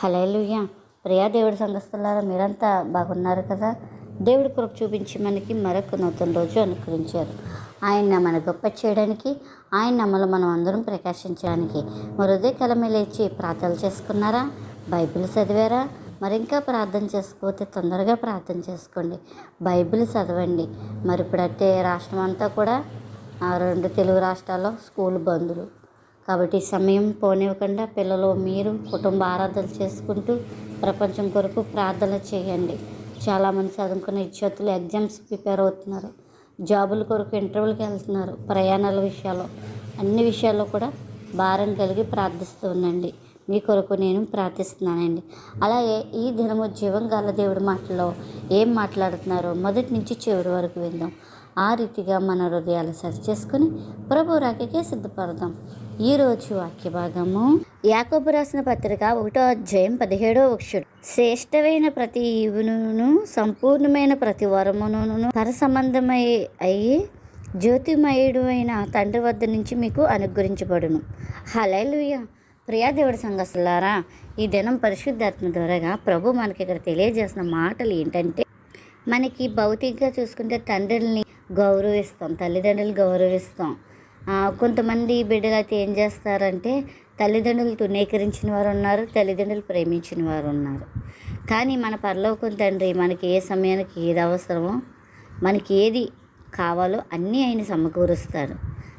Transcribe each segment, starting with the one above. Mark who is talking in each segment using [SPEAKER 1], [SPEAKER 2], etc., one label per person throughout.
[SPEAKER 1] Hallelujah Priya దేవుడి సంగస్తులారా మీరంతా బాగున్నారు కదా? దేవుడి కృప చూపించి మనకి మరొక నూతన రోజు అనుకరించారు ఆయన మన గొప్ప చేయడానికి ఆయన నమ్మలు మనం అందరం ప్రకాశించడానికి మరుదే కలమే లేచి ప్రార్థనలు చేసుకున్నారా? బైబిల్ చదివారా? మరి ఇంకా ప్రార్థన చేసుకోతే తొందరగా ప్రార్థన చేసుకోండి. బైబిల్ చదవండి. మరి ఇప్పుడైతే రాష్ట్రం అంతా కూడా ఆ రెండు తెలుగు రాష్ట్రాల్లో స్కూల్ బంధులు కాబట్టి సమయం పోనివ్వకుండా పిల్లలు మీరు కుటుంబ ఆరాధన చేసుకుంటూ ప్రపంచం కొరకు ప్రార్థన చేయండి. చాలామంది చదువుకున్న విద్యార్థులు ఎగ్జామ్స్ ప్రిపేర్ అవుతున్నారు. జాబుల కొరకు ఇంటర్వ్యూలకు వెళ్తున్నారు. ప్రయాణాల విషయాల్లో అన్ని విషయాల్లో కూడా భారం కలిగి ప్రార్థిస్తూ ఉండండి. మీ కొరకు నేను ప్రార్థిస్తున్నానండి. అలాగే ఈ దినము జీవం గల దేవుడి మాటలో ఏం మాట్లాడుతున్నారో? మొదటి నుంచి చివరి వరకు విందాం. ఆ రీతిగా మన హృదయాలు సరి చేసుకుని ప్రభు రాకకే సిద్ధపడదాం. ఈరోజు వాక్య భాగము యాకోబు రాసిన పత్రిక ఒకటో అధ్యాయం పదిహేడో వక్షుడు శ్రేష్టమైన ప్రతి ఈవును సంపూర్ణమైన ప్రతి వరమును పర సంబంధమై అయి జ్యోతిమయుడు అయిన తండ్రి వద్ద నుంచి మీకు అనుగ్రహించబడును. హలలుయ ప్రియాదేవుడి సంగస్తులారా ఈ దినం పరిశుద్ధాత్మ ద్వారాగా ప్రభు మనకి ఇక్కడ తెలియజేసిన మాటలు ఏంటంటే మనకి భౌతికంగా చూసుకుంటే తండ్రుల్ని గౌరవిస్తాం తల్లిదండ్రులు గౌరవిస్తాం. కొంతమంది బిడ్డలు అయితే ఏం చేస్తారంటే తల్లిదండ్రులు తునీకరించిన వారు ఉన్నారు తల్లిదండ్రులు ప్రేమించిన వారు ఉన్నారు. కానీ మన పరలోకం తండ్రి మనకి ఏ సమయానికి ఏది అవసరమో మనకి ఏది కావాలో అన్నీ ఆయన సమకూరుస్తారు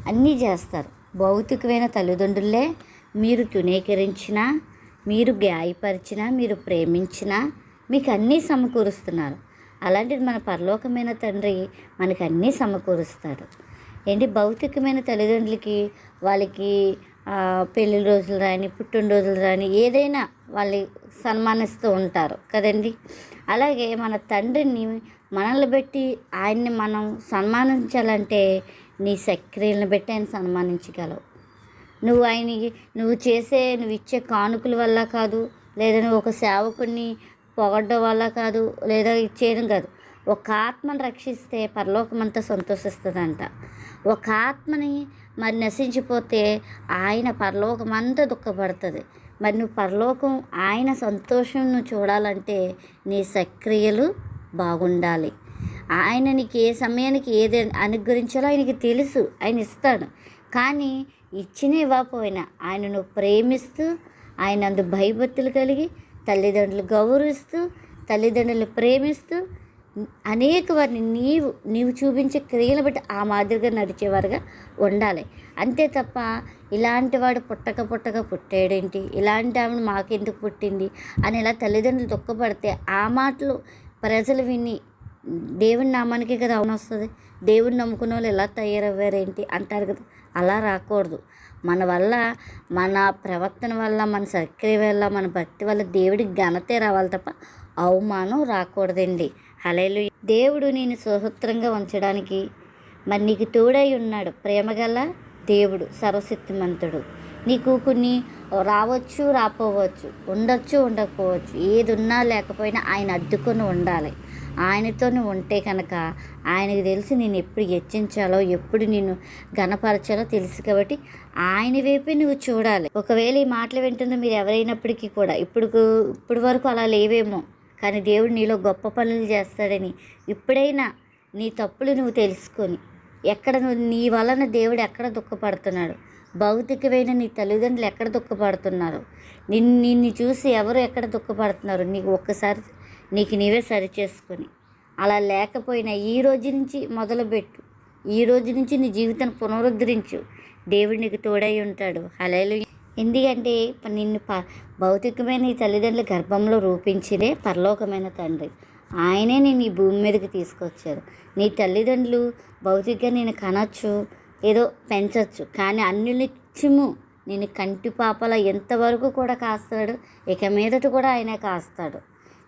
[SPEAKER 1] అన్నీ చేస్తారు. భౌతికమైన తల్లిదండ్రులే మీరు తునీకరించినా మీరు గాయపరిచినా మీరు ప్రేమించినా మీకు అన్నీ సమకూరుస్తున్నారు. అలాంటిది మన పరలోకమైన తండ్రి మనకు అన్నీ సమకూరుస్తాడు. ఏంటి భౌతికమైన తల్లిదండ్రులకి వాళ్ళకి పెళ్ళిళ్ళ రోజులు రాని పుట్టినరోజులు రాని ఏదైనా వాళ్ళు సన్మానిస్తూ ఉంటారు కదండి. అలాగే మన తండ్రిని మనల్ని బట్టి ఆయన్ని మనం సన్మానించాలంటే నీ సక్రియలను బట్టి ఆయన సన్మానించగలవు. నువ్వు ఆయన నువ్వు చేసే నువ్వు ఇచ్చే కానుకల వల్ల కాదు లేదా నువ్వు ఒక సేవకుడిని పొగడ్డం వల్ల కాదు లేదా ఇచ్చేయడం కాదు. ఒక ఆత్మను రక్షిస్తే పరలోకమంతా సంతోషిస్తుందంట. ఒక ఆత్మని మరి నశించిపోతే ఆయన పరలోకమంతా దుఃఖపడుతుంది. మరి నువ్వు పరలోకం ఆయన సంతోషం నువ్వు చూడాలంటే నీ సక్రియలు బాగుండాలి. ఆయన నీకు ఏ సమయానికి ఏది అనుగ్రహించాలో ఆయనకి తెలుసు ఆయన ఇస్తాడు. కానీ ఇచ్చిన ఇవ్వకపోయినా ఆయన నువ్వు ప్రేమిస్తూ ఆయన అందు భయభక్తులు కలిగి తల్లిదండ్రులు గౌరవిస్తూ తల్లిదండ్రులు ప్రేమిస్తూ అనేక వారిని నీవు నీవు చూపించే క్రియలు బట్టి ఆ మాదిరిగా నడిచేవారుగా ఉండాలి. అంతే తప్ప ఇలాంటి వాడు పుట్టక పుట్టక పుట్టాడేంటి? ఇలాంటి ఆమె మాకెందుకు పుట్టింది? అని ఇలా తల్లిదండ్రులు దుఃఖపడితే ఆ మాటలు ప్రజలు విని దేవుని నామానికి కదా అవును వస్తుంది? దేవుని నమ్ముకున్న వాళ్ళు ఎలా తయారవ్వారేంటి? అంటారు కదా. అలా రాకూడదు. మన వల్ల మన ప్రవర్తన వల్ల మన సక్రియ వల్ల మన భక్తి వల్ల దేవుడికి ఘనతే రావాలి తప్ప అవమానం రాకూడదండి. హలేలు దేవుడు నేను సుహృత్రంగా ఉంచడానికి మరి నీకు తోడై ఉన్నాడు. ప్రేమగల దేవుడు సర్వశక్తిమంతుడు. నీకు కొన్ని రావచ్చు రాపోవచ్చు ఉండొచ్చు ఉండకపోవచ్చు. ఏది ఉన్నా లేకపోయినా ఆయన అద్దుకొని ఉండాలి. ఆయనతో ఉంటే కనుక ఆయనకు తెలిసి నేను ఎప్పుడు హెచ్చించాలో ఎప్పుడు నేను గణపరచాలో తెలుసు కాబట్టి ఆయన వైపే నువ్వు చూడాలి. ఒకవేళ ఈ మాటలు వింటున్న మీరు ఎవరైనప్పటికీ కూడా ఇప్పుడు ఇప్పుడు వరకు అలా లేవేమో. కానీ దేవుడు నీలో గొప్ప పనులు చేస్తాడని. ఇప్పుడైనా నీ తప్పులు నువ్వు తెలుసుకొని ఎక్కడ నువ్వు నీ వలన దేవుడు ఎక్కడ దుఃఖపడుతున్నాడు? భౌతికమైన నీ తల్లిదండ్రులు ఎక్కడ దుఃఖపడుతున్నారు? నిన్ను నిన్ను చూసి ఎవరు ఎక్కడ దుఃఖపడుతున్నారు? నీకు ఒక్కసారి నీకు నీవే సరి చేసుకొని అలా లేకపోయినా ఈ రోజు నుంచి మొదలుపెట్టు. ఈ రోజు నుంచి నీ జీవితాన్ని పునరుద్ధరించు. దేవుడు నీకు తోడై ఉంటాడు. హలేలు ఎందుకంటే నిన్ను ప భౌతికమైన ఈ తల్లిదండ్రుల గర్భంలో రూపించిదే పరలోకమైన తండ్రి. ఆయనే నేను ఈ భూమి మీదకి తీసుకొచ్చారు నీ తల్లిదండ్రులు భౌతికంగా నేను కనొచ్చు ఏదో పెంచవచ్చు కానీ అన్ని నేను కంటి పాపల ఎంతవరకు కూడా కాస్తాడు ఇక మీదట కూడా ఆయనే కాస్తాడు.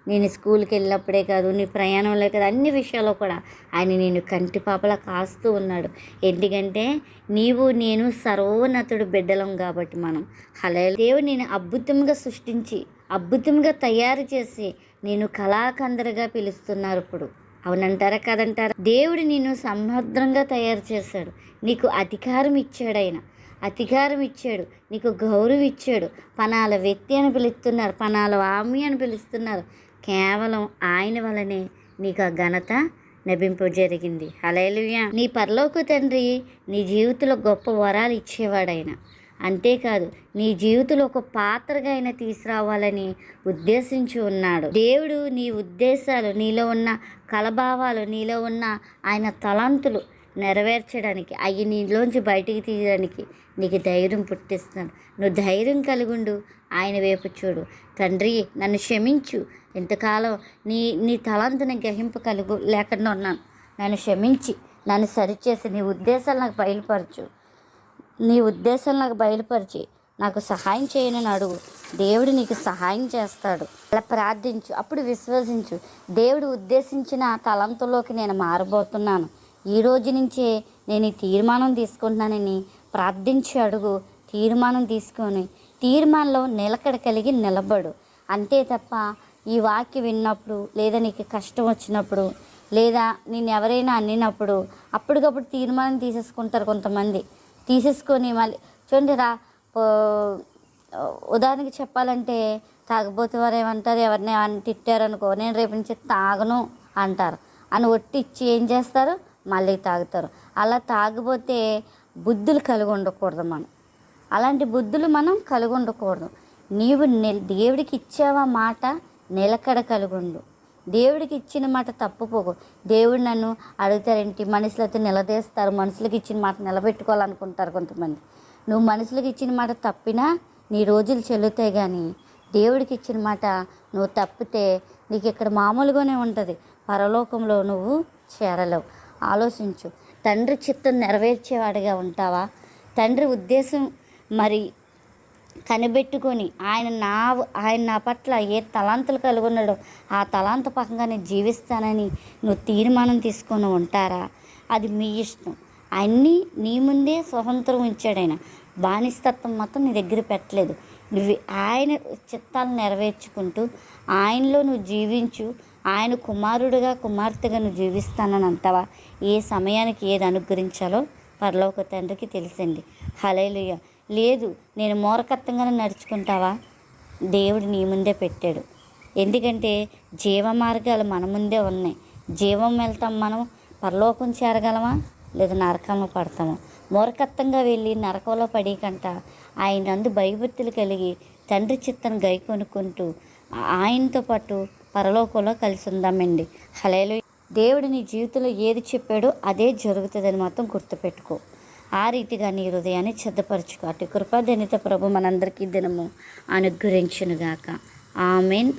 [SPEAKER 1] నేను స్కూల్కి వెళ్ళినప్పుడే కాదు నీ ప్రయాణంలో కాదు అన్ని విషయాల్లో కూడా ఆయన నేను కంటి పాపలా కాస్తూ ఉన్నాడు. ఎందుకంటే నీవు నేను సర్వోన్నతుడు బిడ్డలం కాబట్టి మనం. హలే దేవుడు నేను అద్భుతంగా సృష్టించి అద్భుతంగా తయారు చేసి నేను కళాకందరగా పిలుస్తున్నారు ఇప్పుడు. అవునంటారా కదంటారా? దేవుడు నిన్ను సమర్థంగా తయారు చేశాడు. నీకు అధికారం ఇచ్చాడు ఆయన. అధికారం ఇచ్చాడు. నీకు గౌరవం ఇచ్చాడు. పనాల వ్యక్తి అని పిలుస్తున్నారు. పనాల ఆమె అని పిలుస్తున్నారు. కేవలం ఆయన వలనే నీకు ఆ ఘనత నభింపు జరిగింది. హలేలుయా నీ పరలోక తండ్రి నీ జీవితంలో గొప్ప వరాలు ఇచ్చేవాడైన. అంతేకాదు నీ జీవితంలో ఒక పాత్రగా ఆయన తీసుకురావాలని ఉద్దేశించి ఉన్నాడు. దేవుడు నీ ఉద్దేశాలు నీలో ఉన్న కలభావాలు నీలో ఉన్న ఆయన తలంతులు నెరవేర్చడానికి అవి నీలోంచి బయటికి తీయడానికి నీకు ధైర్యం పుట్టిస్తున్నాను. నువ్వు ధైర్యం కలిగుండు ఆయన వైపు చూడు. తండ్రి నన్ను క్షమించు. ఇంతకాలం నీ నీ తలంతని గ్రహింపు కలుగు లేకుండా ఉన్నాను. నన్ను క్షమించి నన్ను సరిచేసి నీ ఉద్దేశాలు నాకు బయలుపరచు. నీ ఉద్దేశం నాకు బయలుపరిచి నాకు సహాయం చేయనని అడుగు. దేవుడు నీకు సహాయం చేస్తాడు. అలా ప్రార్థించు. అప్పుడు విశ్వసించు. దేవుడు ఉద్దేశించిన తలంతులోకి నేను మారబోతున్నాను. ఈ రోజు నుంచే నేను ఈ తీర్మానం తీసుకుంటున్నానని ప్రార్థించి అడుగు తీర్మానం తీసుకొని తీర్మానంలో నిలకడ కలిగి నిలబడు. అంతే తప్ప ఈ వాక్య విన్నప్పుడు లేదా నీకు కష్టం వచ్చినప్పుడు లేదా నేను ఎవరైనా అన్నినప్పుడు అప్పటికప్పుడు తీర్మానం తీసేసుకుంటారు కొంతమంది. తీసేసుకొని మళ్ళీ చూడండి రా ఉదాహరణకి చెప్పాలంటే తాగబోతే వారు ఏమంటారు? ఎవరిని తిట్టారనుకో నేను రేపు నుంచి తాగను అంటారు. అని ఒట్టి ఇచ్చి ఏం చేస్తారు? మళ్ళీ తాగుతారు. అలా తాగిపోతే బుద్ధులు కలిగి ఉండకూడదు మనం. అలాంటి బుద్ధులు మనం కలిగి ఉండకూడదు. నీవు దేవుడికి ఇచ్చావా మాట నిలకడ కలిగుండు దేవుడికి ఇచ్చిన మాట తప్పుపోకు. దేవుడు నన్ను అడుగుతారేంటి? మనుషులతో నిలదీస్తారు. మనుషులకు ఇచ్చిన మాట నిలబెట్టుకోవాలనుకుంటారు కొంతమంది. నువ్వు మనుషులకు ఇచ్చిన మాట తప్పినా నీ రోజులు చెల్లుతాయి కానీ దేవుడికి ఇచ్చిన మాట నువ్వు తప్పితే నీకు ఇక్కడ మామూలుగానే ఉంటుంది. పరలోకంలో నువ్వు చేరలేవు. ఆలోచించు. తండ్రి చిత్తం నెరవేర్చేవాడిగా ఉంటావా? తండ్రి ఉద్దేశం మరి కనిపెట్టుకొని ఆయన నా ఆయన నా పట్ల ఏ తలాంతులు కలిగి ఉన్నాడో ఆ తలాంత పకంగా నేను జీవిస్తానని నువ్వు తీర్మానం తీసుకొని ఉంటారా? అది మీ ఇష్టం. అన్నీ నీ ముందే స్వతంత్రం ఉంచాడు ఆయన బానిస్తత్వం మాత్రం నీ దగ్గర పెట్టలేదు. నువ్వు ఆయన చిత్తాలను నెరవేర్చుకుంటూ ఆయనలో నువ్వు జీవించు. ఆయన కుమారుడిగా కుమార్తెగా నువ్వు జీవిస్తానని అంటావా ఏ సమయానికి ఏది అనుగ్రహించాలో పరలోక తండ్రికి తెలిసింది హలేలుయ లేదు నేను మూర్ఖత్వంగానే నడుచుకుంటావా? దేవుడు నీ ముందే పెట్టాడు. ఎందుకంటే జీవ మార్గాలు మన ముందే ఉన్నాయి. జీవం వెళ్తాం మనం పరలోకం చేరగలమా? లేదా నరకంలో పడతాము? మూర్ఖత్వంగా వెళ్ళి నరకంలో పడి కంట ఆయన అందు భయభక్తులు కలిగి తండ్రి చిత్తను గై కొనుక్కుంటూ ఆయనతో పాటు పరలోకంలో కలిసి ఉందామండి హలేలు దేవుడు నీ జీవితంలో ఏది చెప్పాడో అదే జరుగుతుందని మాత్రం గుర్తుపెట్టుకో. ఆ రీతిగా నీ హృదయాన్ని చెద్దపరచుకో అటు కృపాధనిత ప్రభు మనందరికీ దినము అనుగ్రహించునుగాక. ఆమెన్.